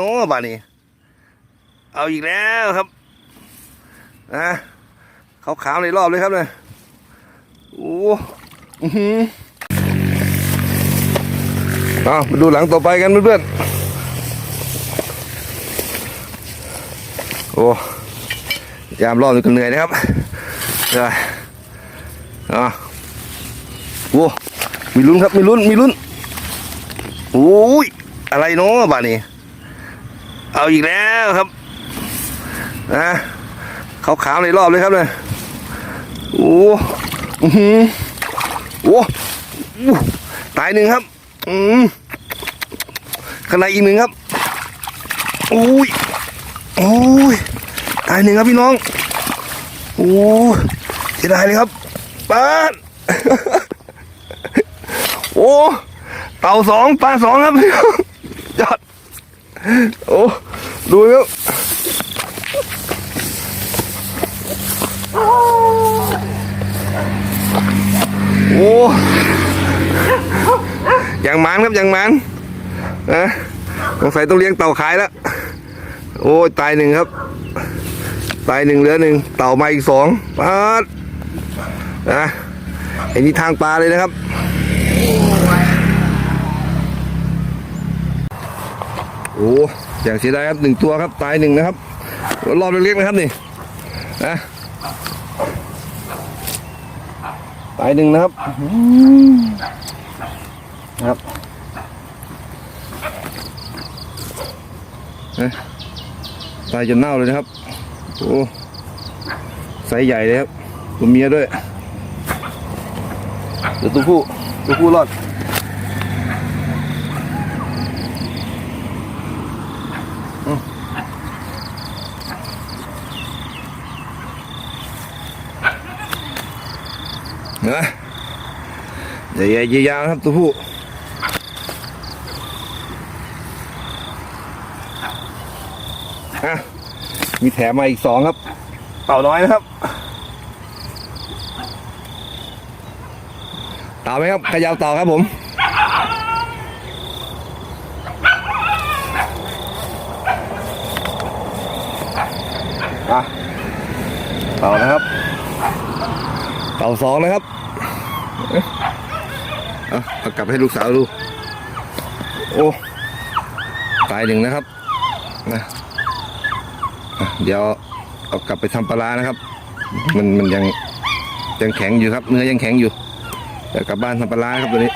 โอ้บานี่เอาอีกแล้วครับนะขาวๆในรอบเลยครับเนี่ยโอ้อือหือเอามาดูหลังต่อไปกันเพื่อนๆโอ้ยามรอบนี้ก็เหนื่อยนะครับเดี๋ยวอะโอ้มีลุ้นครับมีลุ้นมีลุ้นโอ้ยอะไรเนาะบานี่ เอาอีกแล้วครับนะขาวๆในรอบเลยครับเนี่ยโอ้อื้อหือโอ้ตายหนึ่งครับ อืมข้างในอีกหนึ่งครับอุ้ยโอ้ยตายหนึ่งครับพี่น้องโอ้เสียดายเลยครับป้านโอ้เต่าสองปลาสองครับพี่น้อง โอ้ดูครับโอ้ยังมันครับยังมันนะสงสัยต้องเลี้ยงเต่าขายแล้วโอ้ตายหนึ่งครับ ตายหนึ่งเหลือหนึ่งเต่ามาอีกสองปาดนะไอ้นี่ทางปลาเลยนะครับ โอ้อย่างเสียดายครับหนึ่งตัวครับตายหนึ่งนะครับรอบเล็กๆนะครับนี่นะตายหนึ่งนะครับครับนะตายจนเน่าเลยนะครับ โอ้ไซส์ใหญ่เลยครับตัวเมียด้วยเดี๋ยวตัวผู้ตัวผู้รอด เห็นไหมใหญ่ๆยาวๆนะครับตัวผู้อะมีแถมมาอีกสองครับ เต่าน้อยนะครับ เต่าไหมครับขยาวเต่าครับผม เต่านะครับ เต่าสองนะครับ เอาเอากลับให้ลูกสาวดู โอ้ตายหนึ่งนะครับนะอะเดี๋ยวเอากลับไปทำปลาร้านะครับ มันมันยังยังแข็งอยู่ครับ เนื้อยังแข็งอยู่เดี๋ยวกลับบ้านทำปลาร้าครับตัวนี้